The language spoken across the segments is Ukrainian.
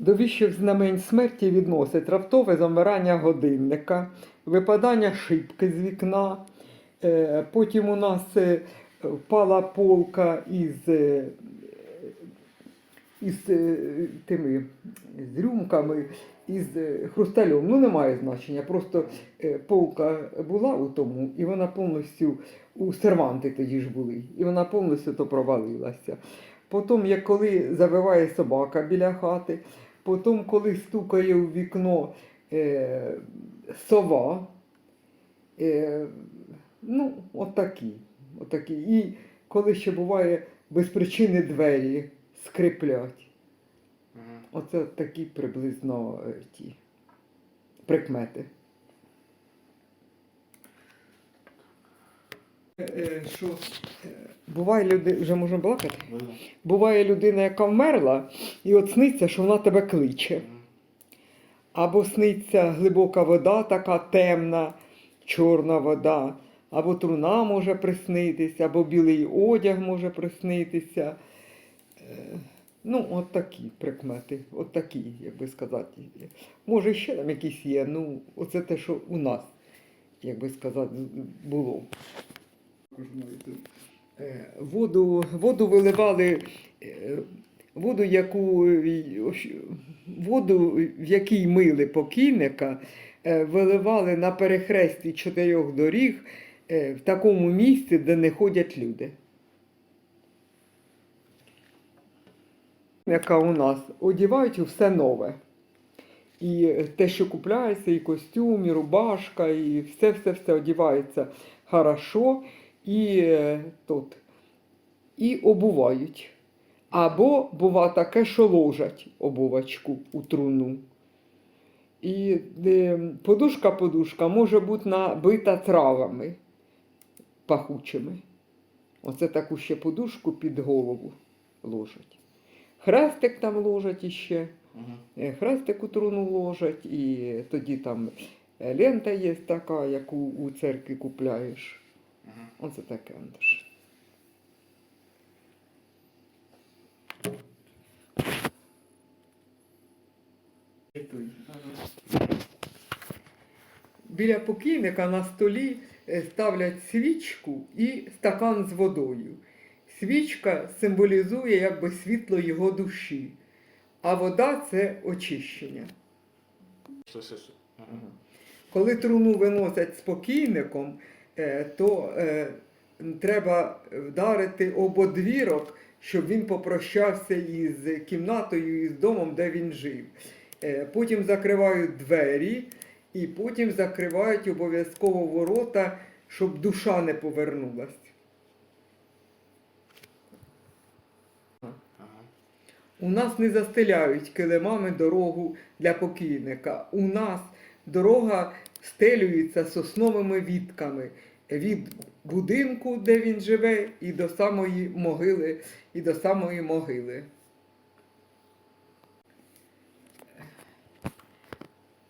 До віщих знамень смерті відносять раптове замирання годинника, випадання шибки з вікна. Е, Потім у нас е, впала полка із, е, із тими з рюмками, із е. Ну, немає значення. Просто полка була у тому, і вона повністю у серванти тоді ж були, і вона повністю то провалилася. Потім, як коли завиває собака біля хати, потім, коли стукає у вікно е, сова, е, ну, отакі, отакі. І коли ще буває без причини двері скриплять. Угу. Оце такі приблизно е, ті прикмети. Е, Що е, буває люди, вже можна балакати? Буває людина, яка вмерла, і от сниться, що вона тебе кличе. Або сниться глибока вода, така темна, чорна вода, або труна може приснитися, або білий одяг може приснитися. Е, Ну, от такі прикмети, от такі, як би сказати. Може, ще там якісь є, ну, оце те, що у нас, як би сказати, було. Е, Воду, воду виливали, е, воду, яку, е, воду, в якій мили покійника, виливали на перехресті чотирьох доріг в такому місці, де не ходять люди. Яка у нас одівають все нове. І те, що купляється, і костюм, і рубашка, і все-все-все одівається хорошо, і е, тут. І обувають. Або бува таке, що ложать обувачку у труну. І е, подушка-подушка може бути набита травами пахучими. Оце таку ще подушку під голову ложать. Хрестик там ложать іще. Е, Хрестик у труну ложать, і тоді там лента є така, яку у церкві купляєш. Мгм. Оце таке. Андаш. Біля покійника на столі е, ставлять свічку і стакан з водою. Свічка символізує якби світло його душі, а вода це очищення. Коли труну виносять з покійником, то е, треба вдарити об одвірок, щоб він попрощався із кімнатою, із домом, де він жив. Е, Потім закривають двері і потім закривають обов'язково ворота, щоб душа не повернулась. У нас не застеляють килимами дорогу для покійника. У нас дорога стелюється сосновими вітками від будинку, де він живе, і до самої могили, і до самої могили.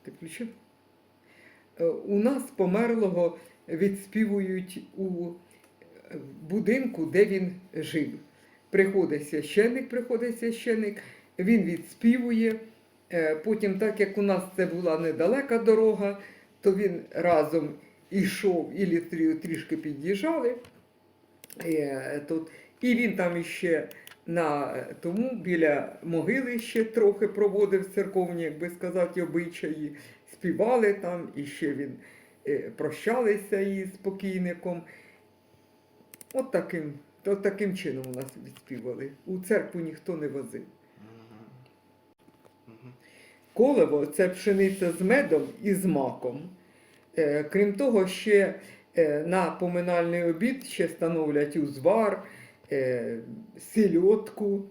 Ти включив? Е, У нас померлого відспівують у будинку, де він жив. Приходить священник, приходить священник, він відспівує. Е, Потім, так як у нас це була недалека дорога, то він разом ішов і літрію трішки під'їжджали. Е, тут. І він там іще на тому біля могили ще трохи проводив церковні, як би сказати, обичаї, співали там, і ще він е, прощалися із покійником. От таким, от таким чином у нас відспівали. У церкву ніхто не возив. Колево це пшениця з медом і з маком. Е, крім того, ще е, на поминальний обід ще становлять узвар, е, сільотку,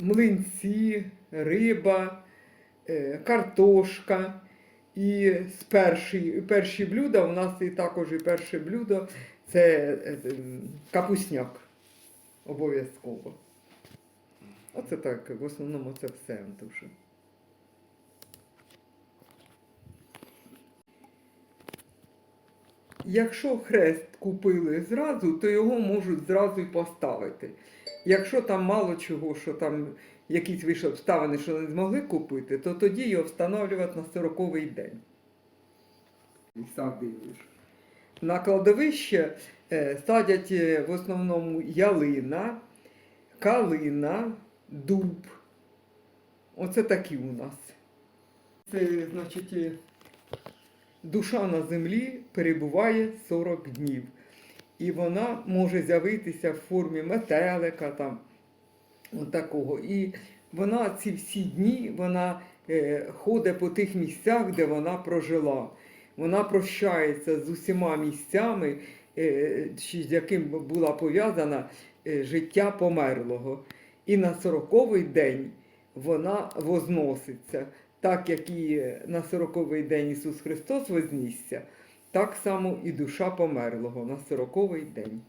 млинці, риба, картошка. І перші, перші блюда у нас і також і перше блюдо це капусняк. Обов'язково. Оце так, в основному це все, Антоша. Якщо хрест купили зразу, то його можуть зразу й поставити. Якщо там мало чого, що там якісь вийшли обставини, що не змогли купити, то тоді його встановлювати на 40-й день. І. На кладовище е, садять е, в основному ялина, калина, дуб. Оце такі у нас. Це, значить, е, душа на землі перебуває 40 днів. І вона може з'явитися в формі метелика там, от такого. І вона ці всі дні вона е, ходить по тих місцях, де вона прожила. Вона прощається з усіма місцями, е, з яким була пов'язана е, життя померлого. І на сороковий день вона возноситься, так як і на сороковий день Ісус Христос вознісся, так само і душа померлого на сороковий день.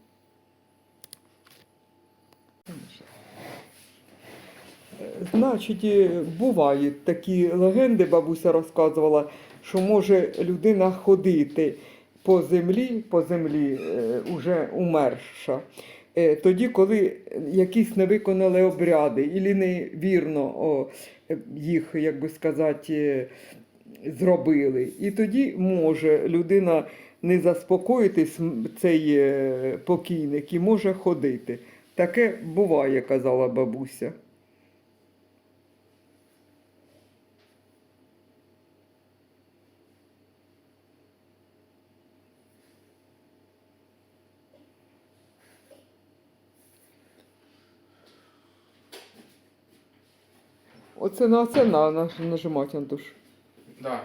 Значить, бувають такі легенди, бабуся розказувала, що може людина ходити по землі, по землі е, уже умерша. Е, Тоді, коли якісь не виконали обряди, і невірно о, їх, як би сказати, зробили. І тоді може людина не заспокоїтись, цей е, покійник, і може ходити. Таке буває, казала бабуся. Оце на це на, на, нажимати, Антош. Да.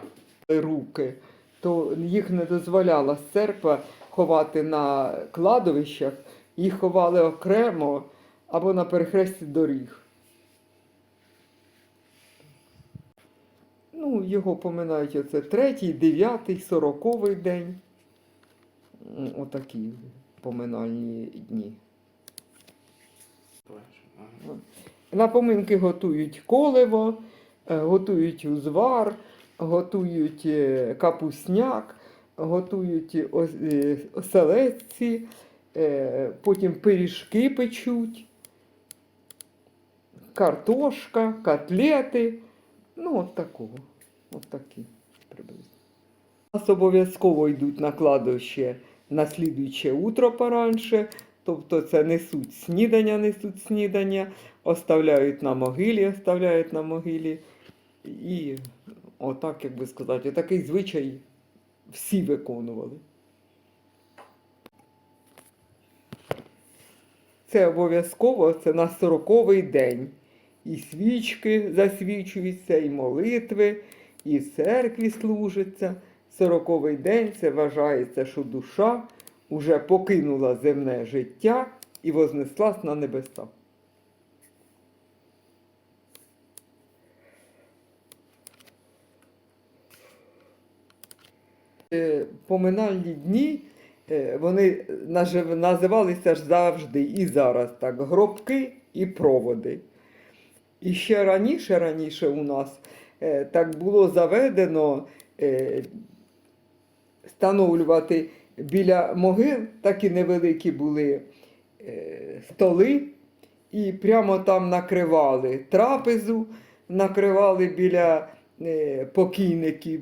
руки, то їх не дозволяла церква ховати на кладовищах, їх ховали окремо або на перехресті доріг. Ну, його поминають оце третій, дев'ятий, сороковий день. Отакі поминальні дні. Ага. На поминки готують коливо, е, готують узвар, готують е, капусняк, готують е, оселедці, потім пиріжки печуть, картошка, котлети. Ну, от такого. От такі приблизно. Нас обов'язково йдуть на кладовище на слідуюче утро поранше, тобто це несуть снідання, несуть снідання, оставляють на могилі, оставляють на могилі. І отак, як би сказати, такий звичай всі виконували. Це обов'язково, це на сороковий день. І свічки засвічуються, і молитви, і церкві служиться. Сороковий день це вважається, що душа уже покинула земне життя і вознеслась на небеса. Е, Поминальні дні е, вони називалися ж завжди і зараз так гробки і проводи. І ще раніше, раніше у нас е, так було заведено встановлювати біля могил такі невеликі були е, столи, і прямо там накривали трапезу, накривали біля е, покійників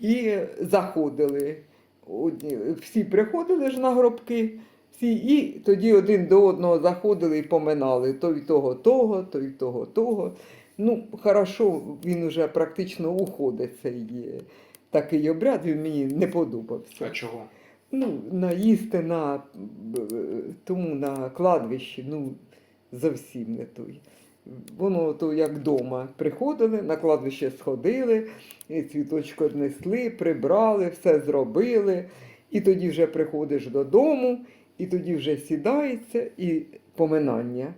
і заходили. Всі приходили ж на гробки, всі, і тоді один до одного заходили і поминали той того, того, той того, того. Ну, хорошо, він уже практично уходить цей е, такий обряд, він мені не подобався. А чого? Ну, наїсти на б- тому на кладбищі, ну, зовсім не той. Воно то як вдома приходили, на кладбище сходили, і цвіточко віднесли, прибрали, все зробили. І тоді вже приходиш додому, і тоді вже сідається і поминання.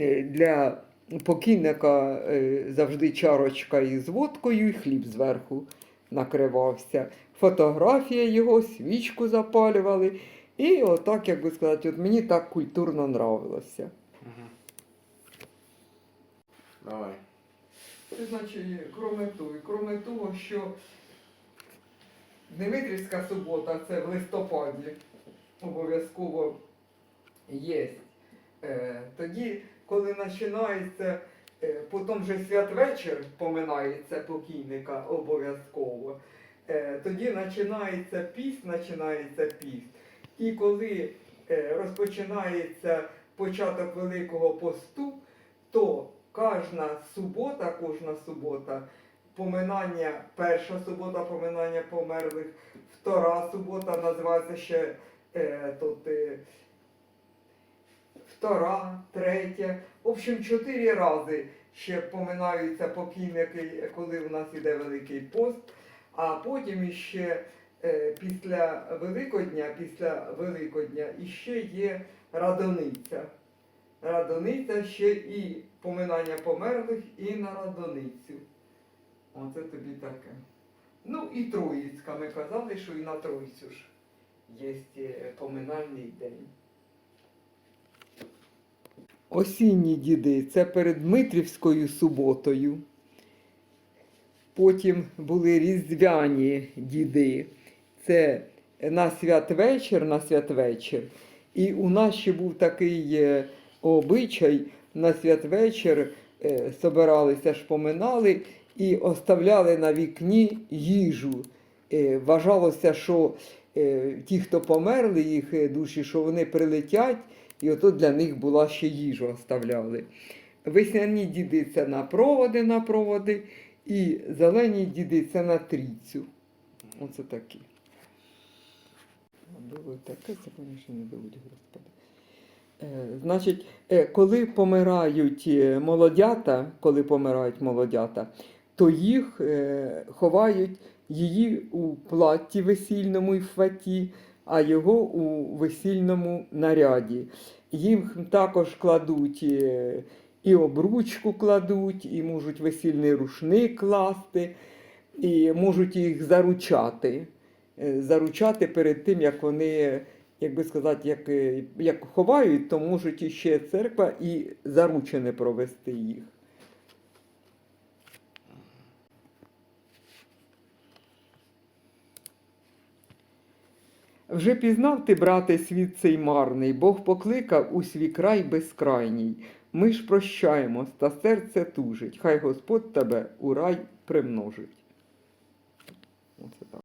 Е, Для покійника е, завжди чарочка із водкою і хліб зверху накривався. Фотографія його, свічку запалювали. І отак, як би сказати, от мені так культурно нравилося. Угу. Давай. Це значить, кроме того, кроме того, що Дмитрівська субота це в листопаді обов'язково є Е, Тоді, коли починається, потім же святвечір поминається покійника обов'язково. Е, Тоді починається піст, починається піст. І коли е, розпочинається початок Великого посту, то кожна субота, кожна субота, поминання, перша субота поминання померлих, втора субота називається ще е, тут, е, втора, третя. В общем, чотири рази ще поминаються покійники, коли у нас іде Великий пост, а потім іще е, після Великодня, після Великодня іще є радониця. Радониця ще і поминання померлих, і на радоницю. Оце тобі таке. Ну і Троїцька. Ми казали, що і на Троїцю ж є е, поминальний день. Осінні діди це перед Дмитрівською суботою. Потім були різдвяні діди. Це на святвечір, на святвечір. І у нас ще був такий е, обичай на святвечір е, собиралися, ж поминали і оставляли на вікні їжу. Е, Вважалося, що ті, хто померли, їх е, душі, що вони прилетять, і ото для них була ще їжу оставляли. Весняні діди це на проводи, на проводи, і зелені діди це на трійцю. Оце такі. Було таке, це, не доводить, Господи. Е, значить, е, коли помирають е, молодята, коли помирають молодята, то їх е, ховають її у платті весільному і фаті, а його у весільному наряді. Їм також кладуть е, і обручку кладуть, і можуть весільний рушник класти, і можуть їх заручати. Е, Заручати перед тим, як вони, як би сказати, як, е, як ховають, то можуть іще церква і заручене провести їх. Вже пізнав ти, брате, світ цей марний, Бог покликав у свій край безкрайній. Ми ж прощаємось, та серце тужить, хай Господь тебе у рай примножить. Оце так.